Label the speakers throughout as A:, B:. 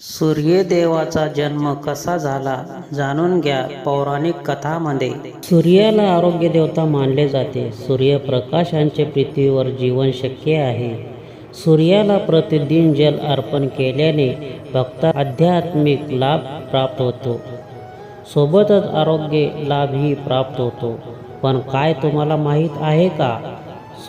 A: सूर्यदेवाचा जन्म कसा झाला जाणून घ्या पौराणिक कथामध्ये.
B: सूर्याला आरोग्य देवता मानले जाते. सूर्यप्रकाशांचे पृथ्वीवर जीवन शक्य आहे. सूर्याला प्रतिदिन जल अर्पण केल्याने भक्ता आध्यात्मिक लाभ प्राप्त होतो. सोबतच आरोग्य लाभही प्राप्त होतो. पण काय तुम्हाला माहीत आहे का?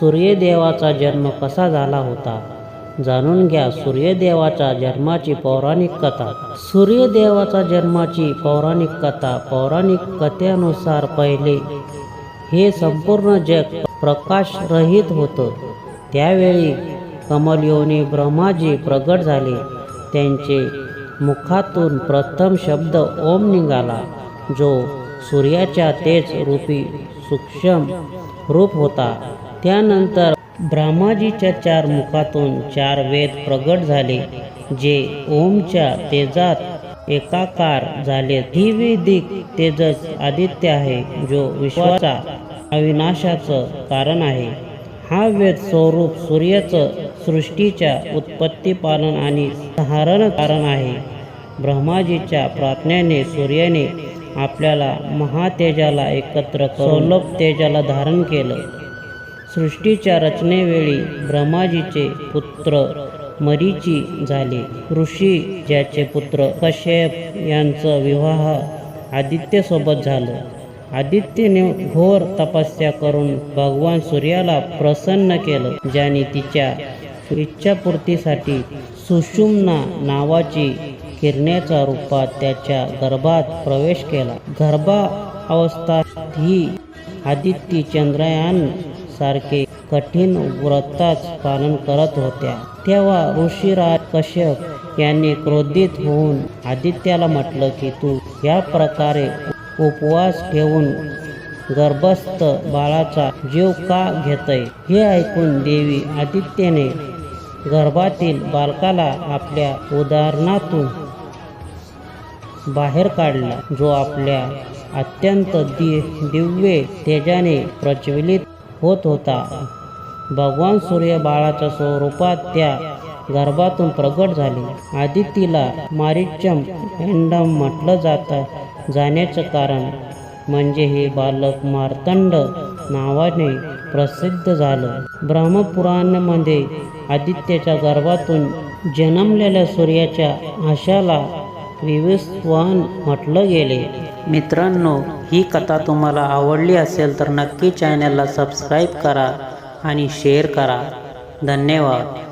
B: सूर्यदेवाचा जन्म कसा झाला होता? जाणून घ्या सूर्यदेवाच्या जन्माची पौराणिक कथा. सूर्यदेवाचा जन्माची पौराणिक कथा पौराणिक कथेनुसार पहिले हे संपूर्ण जग प्रकाशरहित होतं. त्यावेळी कमलयोनी ब्रह्माजी प्रगट झाले. त्यांचे मुखातून प्रथम शब्द ओम निघाला जो सूर्याच्या तेज रूपी सूक्ष्म रूप होता. त्यानंतर ब्रह्माजीच्या चार मुखातून चार वेद प्रगट झाले जे ओमच्या तेजात एकाकार झाले. द्विवेदिक तेजस आदित्य आहे जो विश्वाचा अविनाशाचं कारण आहे. हा वेद स्वरूप सूर्याचं सृष्टीच्या उत्पत्ती पालन आणि सहारण कारण आहे. ब्रह्माजीच्या प्रार्थनेने सूर्याने आपल्याला महातेजाला एकत्र करून तेजाला धारण केलं. सृष्टीच्या रचनेवेळी ब्रह्माजीचे पुत्र मरीची झाले. ऋषी ज्याचे पुत्र कश्यप यांचा विवाह आदित्यसोबत झालं. आदित्यने घोर तपस्या करून भगवान सूर्याला प्रसन्न केलं ज्याने तिच्या इच्छापूर्तीसाठी सुषुम्ना नावाची किरण्याच्या रूपात त्याच्या गर्भात प्रवेश केला. गर्भा अवस्था ही आदित्य चंद्रयान सारखे कठीण व्रताच पालन करत होत्या. तेव्हा ऋषीराज कश्यप यांनी क्रोधित होऊन आदित्याला म्हटलं की तू या प्रकारे उपवास ठेवून गर्भस्थ बाळाचा जीव का घेतय? हे ऐकून देवी आदित्यने गर्भातील बालकाला आपल्या उदाहरणातून बाहेर काढला जो आपल्या अत्यंत दि दिव्य तेजाने प्रज्वलित होत होता. भगवान सूर्य बाळाच्या स्वरूपात त्या गर्भातून प्रगट झाले. आदितीला मारिचम एंडम म्हटलं जातं जाण्याचं कारण म्हणजे हे बालक मार्तंड नावाने प्रसिद्ध झालं. ब्रह्मपुराणमध्ये आदित्यच्या गर्भातून जन्मलेल्या सूर्याच्या आशाला विवस्वान म्हटलं गेले.
A: मित्रांनो ही कथा तुम्हाला आवडली असेल तर नक्की चॅनलला सबस्क्राईब करा आणि शेअर करा. धन्यवाद.